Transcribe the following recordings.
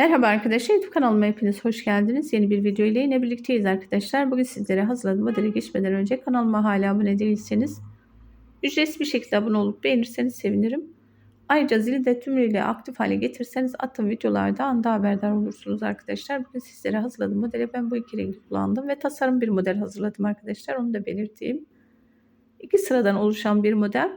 Merhaba arkadaşlar YouTube kanalıma hepiniz hoş geldiniz. Yeni bir video ile yine birlikteyiz arkadaşlar. Bugün sizlere hazırladığım modeli geçmeden önce kanalıma hala abone değilseniz ücretsiz bir şekilde abone olup beğenirseniz sevinirim. Ayrıca zili de tümüyle aktif hale getirseniz attığım videolarda anda haberdar olursunuz arkadaşlar. Bugün sizlere hazırladığım modeli ben bu iki rengi kullandım ve tasarım bir model hazırladım arkadaşlar. Onu da belirteyim. İki sıradan oluşan bir model.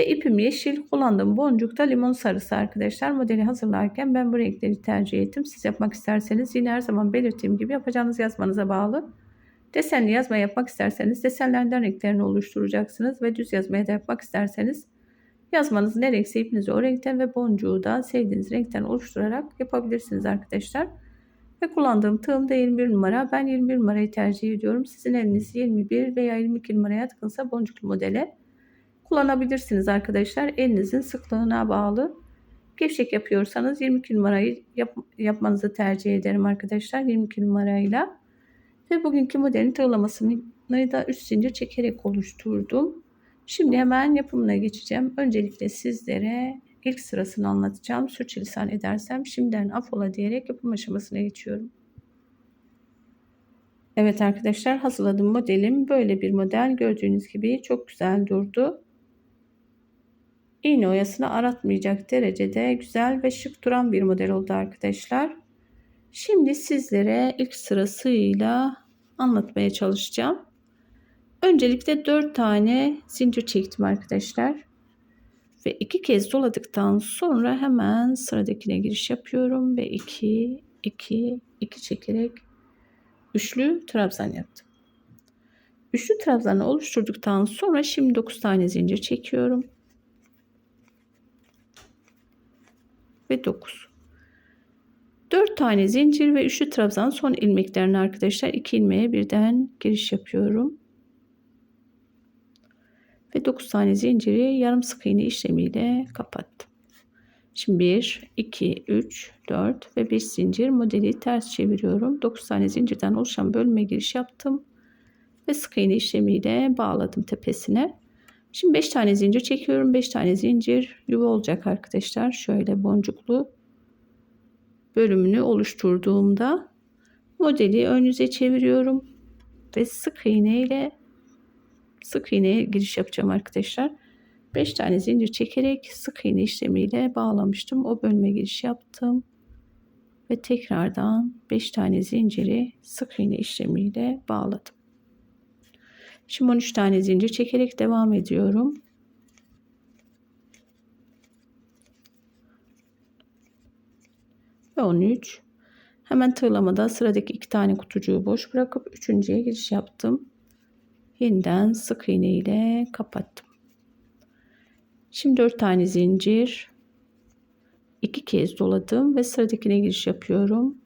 Ve ipim yeşil kullandığım boncuk da limon sarısı arkadaşlar. Modeli hazırlarken ben bu renkleri tercih ettim. Siz yapmak isterseniz yine her zaman belirttiğim gibi yapacağınız yazmanıza bağlı. Desenli yazma yapmak isterseniz desenlerden renklerini oluşturacaksınız. Ve düz yazmaya da yapmak isterseniz yazmanız ne renkse ipinizi o renkten ve boncuğu da sevdiğiniz renkten oluşturarak yapabilirsiniz arkadaşlar. Ve kullandığım tığım da 21 numara. Ben 21 numarayı tercih ediyorum. Sizin eliniz 21 veya 22 numaraya tıkınsa boncuklu modele kullanabilirsiniz arkadaşlar. Elinizin sıklığına bağlı. Gevşek yapıyorsanız 22 numarayı yap, yapmanızı tercih ederim arkadaşlar. 22 numarayla. Ve bugünkü modelin tığlamasını da üst zincir çekerek oluşturdum. Şimdi hemen yapımına geçeceğim. Öncelikle sizlere ilk sırasını anlatacağım. Sürçülisan edersem şimdiden afola diyerek yapım aşamasına geçiyorum. Evet arkadaşlar hazırladığım modelim böyle bir model. Gördüğünüz gibi çok güzel durdu iğne oyasını aratmayacak derecede güzel ve şık duran bir model oldu arkadaşlar. Şimdi sizlere ilk sırasıyla anlatmaya çalışacağım. Öncelikle 4 tane zincir çektim arkadaşlar. Ve iki kez doladıktan sonra hemen sıradakine giriş yapıyorum ve 2 2 2 çekerek üçlü trabzan yaptım. Üçlü trabzanı oluşturduktan sonra şimdi 9 tane zincir çekiyorum. Ve 9. 4 tane zincir ve üçlü trabzan son ilmeklerini arkadaşlar 2 ilmeğe birden giriş yapıyorum. Ve 9 tane zinciri yarım sık iğne işlemiyle kapattım. Şimdi 1, 2, 3, 4 ve 5 zincir modeli ters çeviriyorum. 9 tane zincirden oluşan bölme giriş yaptım. Ve sık iğne işlemiyle bağladım tepesine. Şimdi 5 tane zincir çekiyorum. 5 tane zincir yuva olacak arkadaşlar. Şöyle boncuklu bölümünü oluşturduğumda modeli ön yüze çeviriyorum ve sık iğne ile sık iğneye giriş yapacağım arkadaşlar. 5 tane zincir çekerek sık iğne işlemiyle bağlamıştım. O bölme giriş yaptım. Ve tekrardan 5 tane zinciri sık iğne işlemiyle bağladım. Şimdi 13 tane zincir çekerek devam ediyorum. Ve 13. Hemen tığlamada sıradaki iki tane kutucuğu boş bırakıp üçüncüye giriş yaptım. Yeniden sık iğne ile kapattım. Şimdi 4 tane zincir. iki kez doladım ve sıradakine giriş yapıyorum.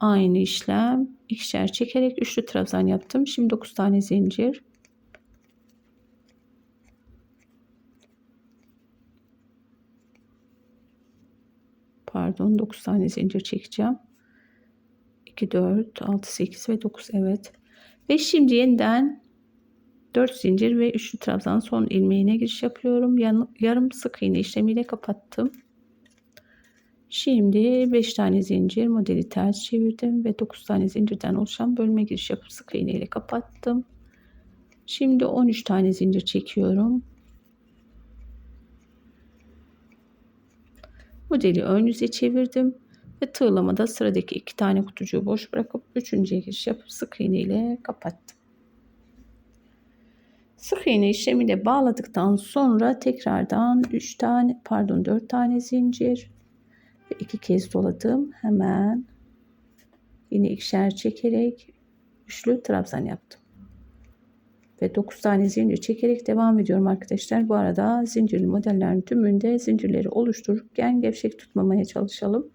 Aynı işlem ikişer çekerek üçlü trabzan yaptım. Şimdi 9 tane zincir. Pardon 9 tane zincir çekeceğim. 2, 4, 6, 8 ve 9 evet. Ve şimdi yeniden 4 zincir ve üçlü trabzan son ilmeğine giriş yapıyorum. Yarım sık iğne işlemiyle kapattım. Şimdi 5 tane zincir modeli ters çevirdim ve 9 tane zincirden oluşan bölme giriş yapıp sık iğne ile kapattım. Şimdi 13 tane zincir çekiyorum. Modeli ön yüze çevirdim ve tığlamada sıradaki iki tane kutucuğu boş bırakıp üçüncüye giriş yapıp sık iğne ile kapattım. Sık iğne işlemiyle bağladıktan sonra tekrardan 3 tane pardon 4 tane zincir ve iki kez doladım. Hemen yine ikişer çekerek üçlü trabzan yaptım. Ve 9 tane zincir çekerek devam ediyorum arkadaşlar. Bu arada zincirli modellerin tümünde zincirleri oluştururken gevşek tutmamaya çalışalım.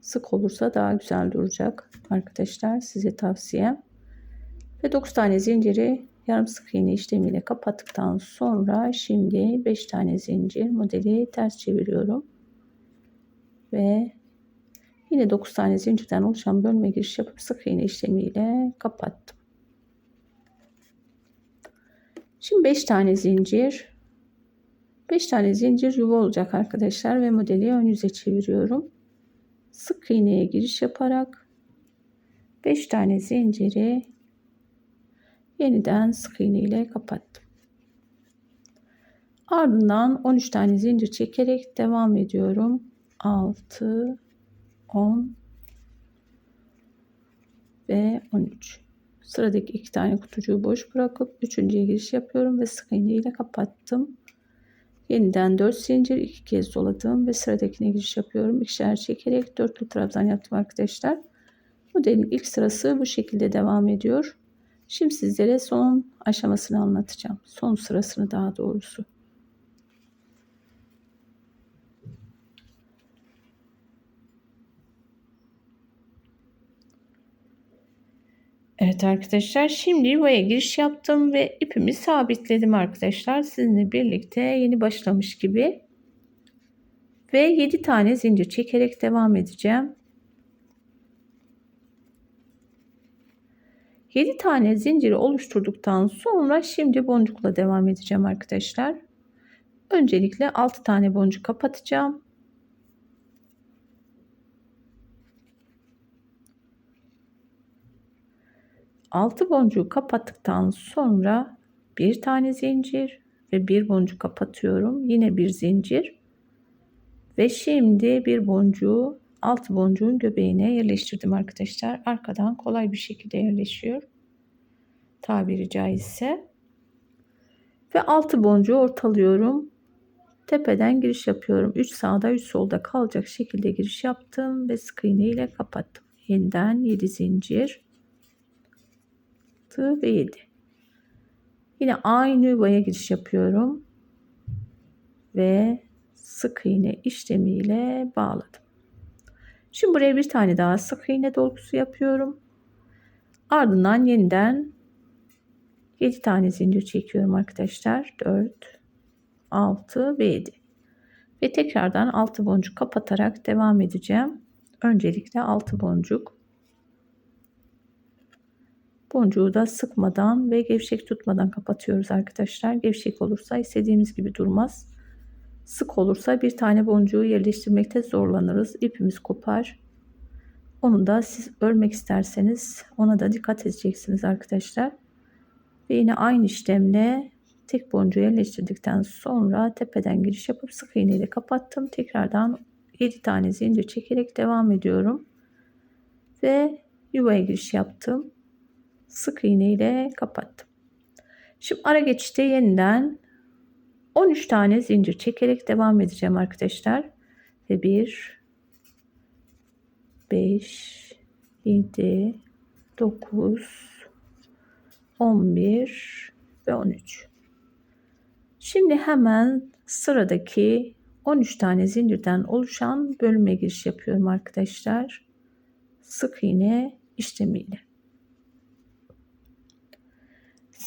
Sık olursa daha güzel duracak arkadaşlar. Size tavsiyem. Ve 9 tane zinciri yarım sık iğne işlemiyle kapattıktan sonra şimdi 5 tane zincir modeli ters çeviriyorum. Ve yine 9 tane zincirden oluşan bölme giriş yapıp sık iğne işlemiyle kapattım. Şimdi 5 tane zincir 5 tane zincir yuva olacak arkadaşlar ve modeli ön yüze çeviriyorum. Sık iğneye giriş yaparak 5 tane zinciri yeniden sık iğne ile kapattım. Ardından 13 tane zincir çekerek devam ediyorum. 6 10 ve 13. Sıradaki iki tane kutucuğu boş bırakıp üçüncüye giriş yapıyorum ve sık iğne ile kapattım. Yeniden 4 zincir iki kez doladım ve sıradakine giriş yapıyorum. İkişer çekerek dörtlü trabzan yaptım arkadaşlar. Modelin ilk sırası bu şekilde devam ediyor. Şimdi sizlere son aşamasını anlatacağım. Son sırasını daha doğrusu. Evet arkadaşlar şimdi yuvaya giriş yaptım ve ipimi sabitledim arkadaşlar. Sizinle birlikte yeni başlamış gibi. Ve 7 tane zincir çekerek devam edeceğim. 7 tane zinciri oluşturduktan sonra şimdi boncukla devam edeceğim arkadaşlar. Öncelikle 6 tane boncuk kapatacağım. 6 boncuğu kapattıktan sonra bir tane zincir ve bir boncuk kapatıyorum. Yine bir zincir. Ve şimdi bir boncuğu alt boncuğun göbeğine yerleştirdim arkadaşlar. Arkadan kolay bir şekilde yerleşiyor. Tabiri caizse. Ve altı boncuğu ortalıyorum. Tepeden giriş yapıyorum. 3 sağda 3 solda kalacak şekilde giriş yaptım ve sık iğne ile kapattım. Yeniden 7 zincir 6 ve 7. Yine aynı yuvaya giriş yapıyorum. Ve sık iğne işlemiyle bağladım. Şimdi buraya bir tane daha sık iğne dolgusu yapıyorum. Ardından yeniden 7 tane zincir çekiyorum arkadaşlar. 4, 6 ve 7. Ve tekrardan 6 boncuk kapatarak devam edeceğim. Öncelikle 6 boncuk Boncuğu da sıkmadan ve gevşek tutmadan kapatıyoruz arkadaşlar. Gevşek olursa istediğimiz gibi durmaz. Sık olursa bir tane boncuğu yerleştirmekte zorlanırız. İpimiz kopar. Onu da siz örmek isterseniz ona da dikkat edeceksiniz arkadaşlar. Ve yine aynı işlemle tek boncuğu yerleştirdikten sonra tepeden giriş yapıp sık iğne ile kapattım. Tekrardan 7 tane zincir çekerek devam ediyorum. Ve yuvaya giriş yaptım sık iğne ile kapattım. Şimdi ara geçişte yeniden 13 tane zincir çekerek devam edeceğim arkadaşlar. Ve 1 5 7 9 11 ve 13. Şimdi hemen sıradaki 13 tane zincirden oluşan bölüme giriş yapıyorum arkadaşlar. Sık iğne işlemiyle.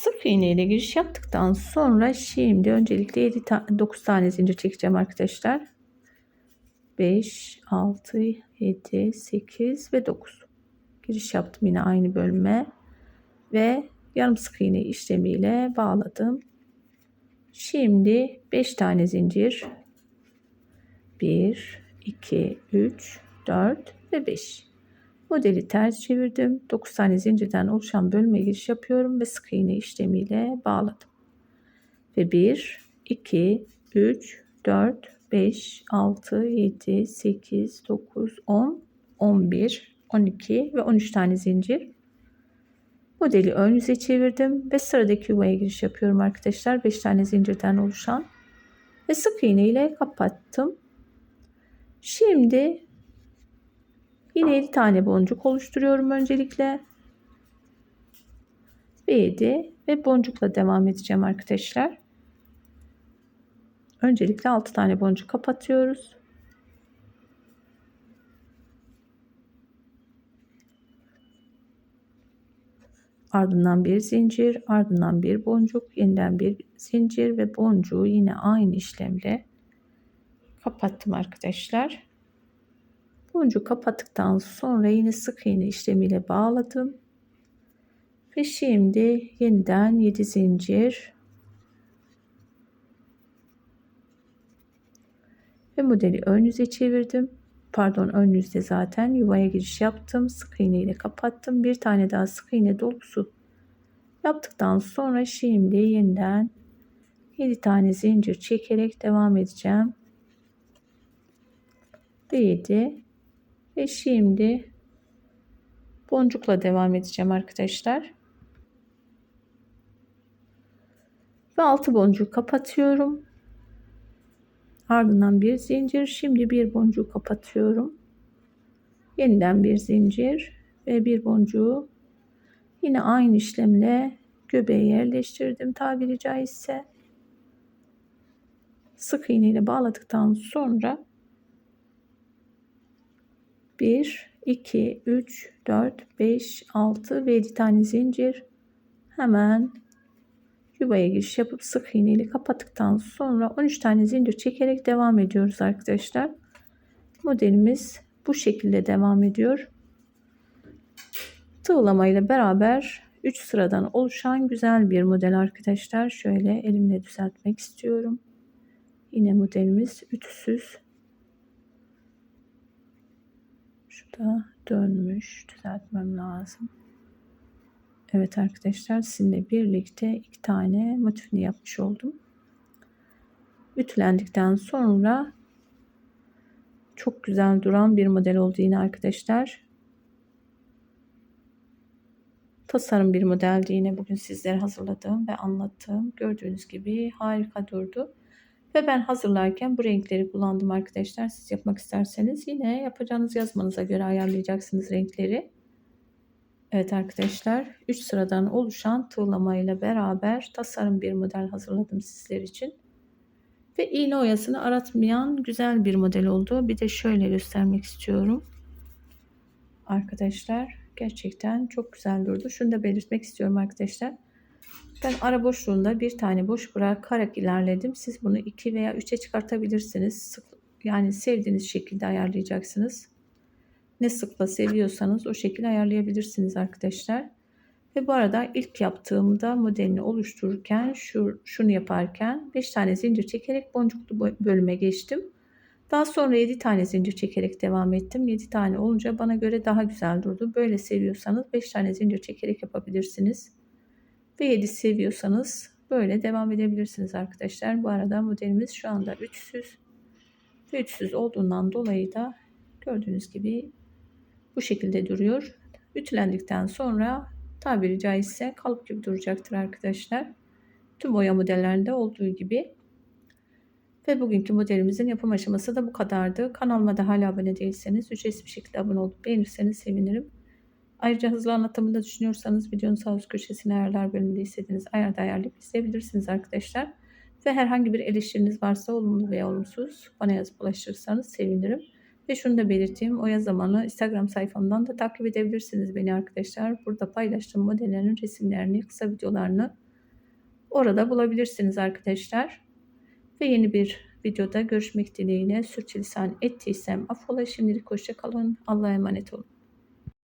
Sık iğne ile giriş yaptıktan sonra şimdi öncelikle 7 ta 9 tane zincir çekeceğim arkadaşlar. 5, 6, 7, 8 ve 9. Giriş yaptım yine aynı bölüme ve yarım sık iğne işlemiyle bağladım. Şimdi 5 tane zincir 1, 2, 3, 4 ve 5. Modeli ters çevirdim. 9 tane zincirden oluşan bölüme giriş yapıyorum ve sık iğne işlemiyle bağladım. Ve 1, 2, 3, 4, 5, 6, 7, 8, 9, 10, 11, 12 ve 13 tane zincir. Modeli ön yüze çevirdim ve sıradaki yuvaya giriş yapıyorum arkadaşlar. 5 tane zincirden oluşan ve sık iğne ile kapattım. Şimdi Yine 7 tane boncuk oluşturuyorum öncelikle. Ve 7 ve boncukla devam edeceğim arkadaşlar. Öncelikle 6 tane boncuk kapatıyoruz. Ardından bir zincir, ardından bir boncuk, yeniden bir zincir ve boncuğu yine aynı işlemle kapattım arkadaşlar. Boncuğu kapattıktan sonra yine sık iğne işlemiyle bağladım. Ve şimdi yeniden 7 zincir modeli ön yüze çevirdim. Pardon ön yüzde zaten yuvaya giriş yaptım. Sık iğne ile kapattım. Bir tane daha sık iğne dolusu yaptıktan sonra şimdi yeniden 7 tane zincir çekerek devam edeceğim. 7 ve şimdi boncukla devam edeceğim arkadaşlar. Ve altı boncuğu kapatıyorum. Ardından bir zincir. Şimdi bir boncuğu kapatıyorum. Yeniden bir zincir ve bir boncuğu yine aynı işlemle göbeğe yerleştirdim tabiri caizse. Sık iğne ile bağladıktan sonra 1 2 3 4 5 6 ve 7 tane zincir hemen yuvaya giriş yapıp sık iğne ile kapattıktan sonra 13 tane zincir çekerek devam ediyoruz arkadaşlar. Modelimiz bu şekilde devam ediyor. Tığlama ile beraber 3 sıradan oluşan güzel bir model arkadaşlar. Şöyle elimle düzeltmek istiyorum. Yine modelimiz ütüsüz. Şurada dönmüş. Düzeltmem lazım. Evet arkadaşlar sizinle birlikte iki tane motifini yapmış oldum. Ütülendikten sonra çok güzel duran bir model oldu yine arkadaşlar. Tasarım bir modeldi yine bugün sizlere hazırladığım ve anlattığım. Gördüğünüz gibi harika durdu. Ve ben hazırlarken bu renkleri kullandım arkadaşlar. Siz yapmak isterseniz yine yapacağınız yazmanıza göre ayarlayacaksınız renkleri. Evet arkadaşlar 3 sıradan oluşan tığlama ile beraber tasarım bir model hazırladım sizler için. Ve iğne oyasını aratmayan güzel bir model oldu. Bir de şöyle göstermek istiyorum. Arkadaşlar gerçekten çok güzel durdu. Şunu da belirtmek istiyorum arkadaşlar. Ben ara boşluğunda bir tane boş bırakarak ilerledim. Siz bunu 2 veya 3'e çıkartabilirsiniz. Yani sevdiğiniz şekilde ayarlayacaksınız. Ne sıkla seviyorsanız o şekilde ayarlayabilirsiniz arkadaşlar. Ve bu arada ilk yaptığımda modelini oluştururken şu, şunu yaparken 5 tane zincir çekerek boncuklu bölüme geçtim. Daha sonra 7 tane zincir çekerek devam ettim. 7 tane olunca bana göre daha güzel durdu. Böyle seviyorsanız 5 tane zincir çekerek yapabilirsiniz. Ve 7 seviyorsanız böyle devam edebilirsiniz arkadaşlar. Bu arada modelimiz şu anda 300 ve 300 olduğundan dolayı da gördüğünüz gibi bu şekilde duruyor. Ütülendikten sonra tabiri caizse kalıp gibi duracaktır arkadaşlar. Tüm boya modellerinde olduğu gibi. Ve bugünkü modelimizin yapım aşaması da bu kadardı. Kanalıma da hala abone değilseniz ücretsiz bir şekilde abone olup beğenirseniz sevinirim. Ayrıca hızlı anlatımını da düşünüyorsanız videonun sağ üst köşesine ayarlar bölümünde istediğiniz ayarda ayarlayıp izleyebilirsiniz arkadaşlar. Ve herhangi bir eleştiriniz varsa olumlu veya olumsuz bana yazıp ulaştırırsanız sevinirim. Ve şunu da belirteyim. Oya zamanı Instagram sayfamdan da takip edebilirsiniz beni arkadaşlar. Burada paylaştığım modellerin resimlerini, kısa videolarını orada bulabilirsiniz arkadaşlar. Ve yeni bir videoda görüşmek dileğiyle sürçülisan ettiysem affola şimdilik hoşçakalın. Allah'a emanet olun.